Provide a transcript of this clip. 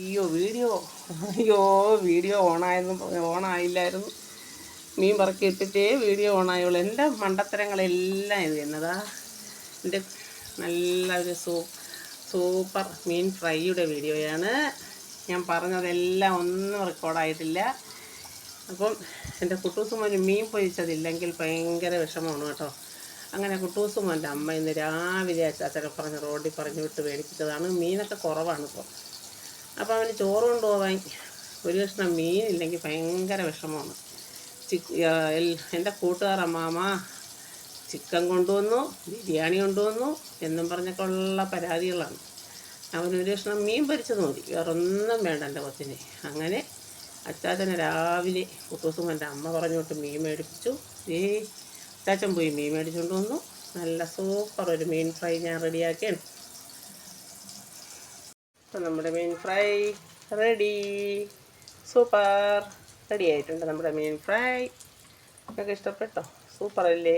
അയ്യോ വീഡിയോ. അയ്യോ വീഡിയോ ഓണായെന്ന് ഓണായില്ലായിരുന്നു. മീൻ പറക്കി ഇട്ടിട്ടേ വീഡിയോ ഓണായുള്ളൂ. എന്റെ മണ്ടത്തരങ്ങളെല്ലാം ഇത് എന്നതാ? എന്റെ നല്ല ഒരു സൂ സൂപ്പർ മീൻ ഫ്രൈയുടെ വീഡിയോയാണ്. ഞാൻ പറഞ്ഞതെല്ലാം ഒന്നും റെക്കോർഡായിട്ടില്ല അപ്പം എന്റെ കുട്ടൂസുമോന് മീൻ പൊരിച്ചതില്ലെങ്കിൽ ഭയങ്കര വിഷമമാണ് കേട്ടോ. അങ്ങനെ കുട്ടൂസുമോന്റെ അമ്മ ഇന്ന് രാവിലെ അച്ചാച്ചനെ പറഞ്ഞ് റോഡിൽ പറഞ്ഞ് വിട്ട് മേടിപ്പിച്ചതാണ്. മീനൊക്കെ കുറവാണ് ഇപ്പോൾ അപ്പോൾ അവന് ചോറ് കൊണ്ടുപോകാൻ ഒരു കഷ്ണം മീനില്ലെങ്കിൽ ഭയങ്കര വിഷമമാണ്. ചിക്ക് എന്റെ കൂട്ടുകാർ മാമ ചിക്കൻ കൊണ്ടുവന്നു ബിരിയാണി കൊണ്ടുവന്നു എന്നും പറഞ്ഞൊക്കെ ഉള്ള പരാതികളാണ്. അവനൊരു കഷ്ണം മീൻ പൊരിച്ചത് മതി വേറൊന്നും വേണ്ട എന്റെ കൊച്ചിന് അങ്ങനെ അച്ചാച്ചനെ രാവിലെ കുട്ടൂസും എന്റെ അമ്മ പറഞ്ഞോട്ട് മീൻ മേടിപ്പിച്ചു. ഈ അച്ചാച്ചൻ പോയി മീൻ മേടിച്ചുകൊണ്ട് വന്നു. നല്ല സൂപ്പർ ഒരു മീൻ ഫ്രൈ ഞാൻ റെഡിയാക്കിയാണ്. അപ്പം നമ്മുടെ മീൻ ഫ്രൈ റെഡി. സൂപ്പർ. റെഡി ആയിട്ടുണ്ട് നമ്മുടെ മീൻ ഫ്രൈ. നിങ്ങൾക്ക് ഇഷ്ടപ്പെട്ടോ? സൂപ്പർ അല്ലേ